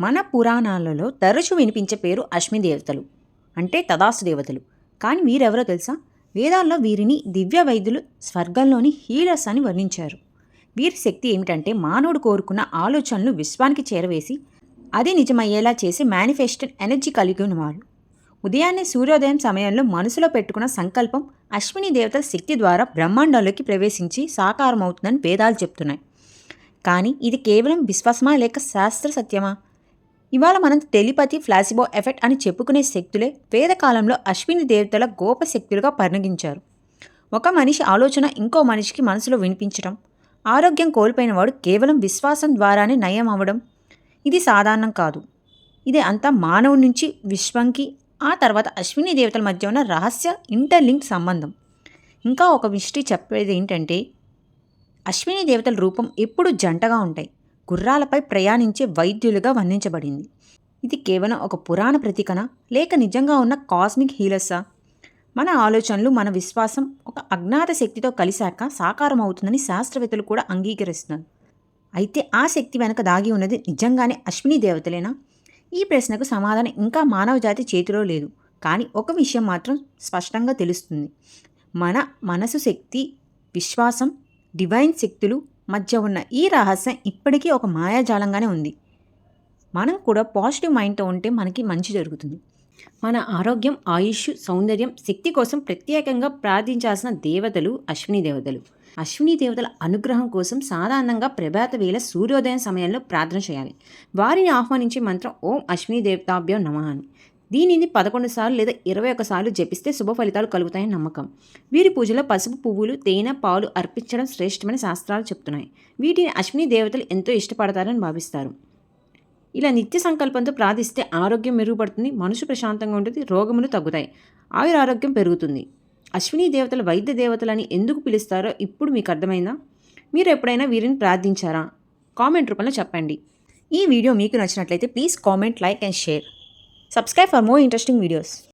మన పురాణాలలో తరచూ వినిపించే పేరు అశ్మి దేవతలు అంటే తదాసు దేవతలు కానీ వీరెవరో తెలుసా? వేదాల్లో వీరిని దివ్య వైద్యులు స్వర్గంలోని హీలర్స్ అని వర్ణించారు. వీరి శక్తి ఏమిటంటే మానవుడు కోరుకున్న ఆలోచనలు విశ్వానికి చేరవేసి అది నిజమయ్యేలా చేసి మేనిఫెస్టెడ్ ఎనర్జీ కలిగి ఉన్నవారు ఉదయాన్నే సూర్యోదయం సమయంలో మనసులో పెట్టుకున్న సంకల్పం అశ్విని దేవతల శక్తి ద్వారా బ్రహ్మాండంలోకి ప్రవేశించి సాకారమవుతుందని వేదాలు చెప్తున్నాయి. కానీ ఇది కేవలం విశ్వాసమా లేక శాస్త్ర సత్యమా? ఇవాళ మనం టెలిపతి ఫ్లాసిబో ఎఫెక్ట్ అని చెప్పుకునే శక్తులే వేదకాలంలో అశ్విని దేవతల గోప శక్తులుగా పరిణగించారు ఒక మనిషి ఆలోచన ఇంకో మనిషికి మనసులో వినిపించడం ఆరోగ్యం కోల్పోయిన వాడు కేవలం విశ్వాసం ద్వారానే నయం అవ్వడం ఇది సాధారణం కాదు. ఇది అంతా మానవుడి నుంచి విశ్వంకి ఆ తర్వాత అశ్విని దేవతల మధ్య ఉన్న రహస్య ఇంటర్లింక్ సంబంధం. ఇంకా ఒక మిస్టరీ చెప్పేది ఏంటంటే అశ్విని దేవతల రూపం ఎప్పుడూ జంటగా ఉంటాయి. గుర్రాలపై ప్రయాణించే వైద్యులుగా వర్ణించబడింది. ఇది కేవలం ఒక పురాణ ప్రతీకన? లేక నిజంగా ఉన్న కాస్మిక్ హీలర్సా? మన ఆలోచనలు మన విశ్వాసం ఒక అజ్ఞాత శక్తితో కలిశాక సాకారం అవుతుందని శాస్త్రవేత్తలు కూడా అంగీకరిస్తున్నారు. అయితే ఆ శక్తి వెనక దాగి ఉన్నది నిజంగానే అశ్విని దేవతలేనా? ఈ ప్రశ్నకు సమాధానం ఇంకా మానవ జాతి చేతిలో లేదు. కానీ ఒక విషయం మాత్రం స్పష్టంగా తెలుస్తుంది. మన మనసు శక్తి విశ్వాసం డివైన్ శక్తులు మధ్య ఉన్న ఈ రహస్యం ఇప్పటికీ ఒక మాయాజాలంగానే ఉంది. మనం కూడా పాజిటివ్ మైండ్తో ఉంటే మనకి మంచి జరుగుతుంది. మన ఆరోగ్యం ఆయుష్ సౌందర్యం శక్తి కోసం ప్రత్యేకంగా ప్రార్థించాల్సిన దేవతలు అశ్విని దేవతలు. అశ్విని దేవతల అనుగ్రహం కోసం సాధారణంగా ప్రభాత వేళ సూర్యోదయం సమయంలో ప్రార్థన చేయాలి. వారిని ఆహ్వానించే మంత్రం ఓం అశ్విని దేవతాభ్యం నమ అని. దీనిని పదకొండు సార్లు లేదా ఇరవై ఒకసార్లు సార్లు జపిస్తే శుభ ఫలితాలు కలుగుతాయని నమ్మకం. వీరి పూజలో పసుపు పువ్వులు తేనె పాలు అర్పించడం శ్రేష్టమని శాస్త్రాలు చెప్తున్నాయి. వీటిని అశ్విని దేవతలు ఎంతో ఇష్టపడతారని భావిస్తారు. ఇలా నిత్య సంకల్పంతో ప్రార్థిస్తే ఆరోగ్యం మెరుగుపడుతుంది మనసు ప్రశాంతంగా ఉంటుంది రోగములు తగ్గుతాయి ఆయుర ఆరోగ్యం పెరుగుతుంది. అశ్విని దేవతల వైద్య దేవతలని ఎందుకు పిలుస్తారో ఇప్పుడు మీకు అర్థమైందా? మీరు ఎప్పుడైనా వీరిని ప్రార్థించారా? కామెంట్ రూపంలో చెప్పండి. ఈ వీడియో మీకు నచ్చినట్లయితే please comment like and share. Subscribe for more interesting videos.